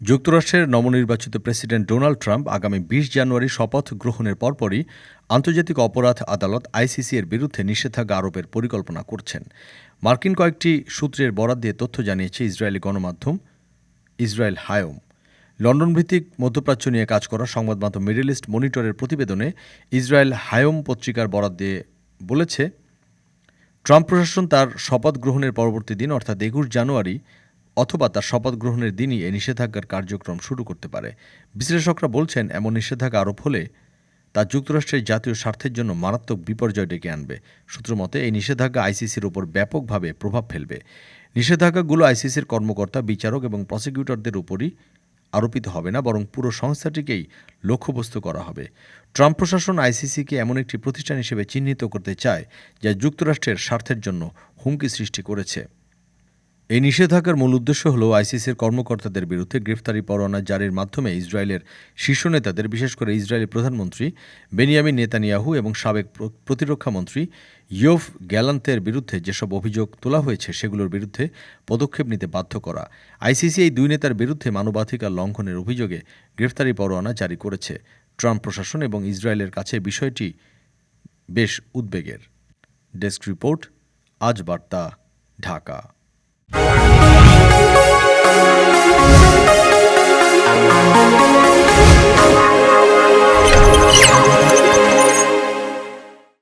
যুক্তরাষ্ট্রের নবনির্বাচিত president Donald Trump আগামী বিশ জানুয়ারি শপথ গ্রহণের পরপরই আন্তর্জাতিক অপরাধ আদালত আইসিসি এর বিরুদ্ধে নিষেধাজ্ঞা আরোপের পরিকল্পনা করছেন। মার্কিন কয়েকটি সূত্রের বরাত দিয়ে তথ্য জানিয়েছে ইসরায়েলি গণমাধ্যম ইসরায়েল হায়ম। লন্ডন ভিত্তিক মধ্যপ্রাচ্য নিয়ে কাজ করা সংবাদ মাধ্যম মিডল ইস্ট মনিটরের প্রতিবেদনে ইসরায়েল হায়ম পত্রিকার বরাত দিয়ে বলেছে, ট্রাম্প প্রশাসন তার শপথ গ্রহণের পরবর্তী দিন, অর্থাৎ একুশ জানুয়ারি অথবা তার শপথ গ্রহণের দিনই এই নিষেধাজ্ঞার কার্যক্রম শুরু করতে পারে। বিশ্লেষকরা বলছেন, এমন নিষেধাজ্ঞা আরোপ হলে তা যুক্তরাষ্ট্রের জাতীয় স্বার্থের জন্য মারাত্মক বিপর্যয় ডেকে আনবে। সূত্রমতে এই নিষেধাজ্ঞা আইসিসির উপর ব্যাপকভাবে প্রভাব ফেলবে। নিষেধাজ্ঞাগুলো আইসিসির কর্মকর্তা, বিচারক এবং প্রসিকিউটরদের উপরই আরোপিত হবে না, বরং পুরো সংস্থাটিকেই লক্ষ্যবস্তু করা হবে। ট্রাম্প প্রশাসন আইসিসিকে এমন একটি প্রতিষ্ঠান হিসেবে চিহ্নিত করতে চায়, যা যুক্তরাষ্ট্রের স্বার্থের জন্য হুমকি সৃষ্টি করেছে। এই নিষেধাজ্ঞার মূল উদ্দেশ্য হল আইসিসির কর্মকর্তাদের বিরুদ্ধে গ্রেফতারি পরোয়ানা জারির মাধ্যমে ইসরায়েলের শীর্ষ নেতাদের, বিশেষ করে ইসরায়েলের প্রধানমন্ত্রী বেনিয়ামিন নেতানিয়াহু এবং সাবেক প্র- প্রতিরক্ষামন্ত্রী ইয়োফ গ্যালান্তের বিরুদ্ধে যেসব অভিযোগ তোলা হয়েছে, সেগুলোর বিরুদ্ধে পদক্ষেপ নিতে বাধ্য করা। আইসিসি এই দুই নেতার বিরুদ্ধে মানবাধিকার লঙ্ঘনের অভিযোগে গ্রেফতারি পরোয়ানা জারি করেছে। ট্রাম্প প্রশাসন এবং ইসরায়েলের কাছে বিষয়টি বেশ উদ্বেগের। ডেস্ক রিপোর্ট, আজ বার্তা, ঢাকা। Bye.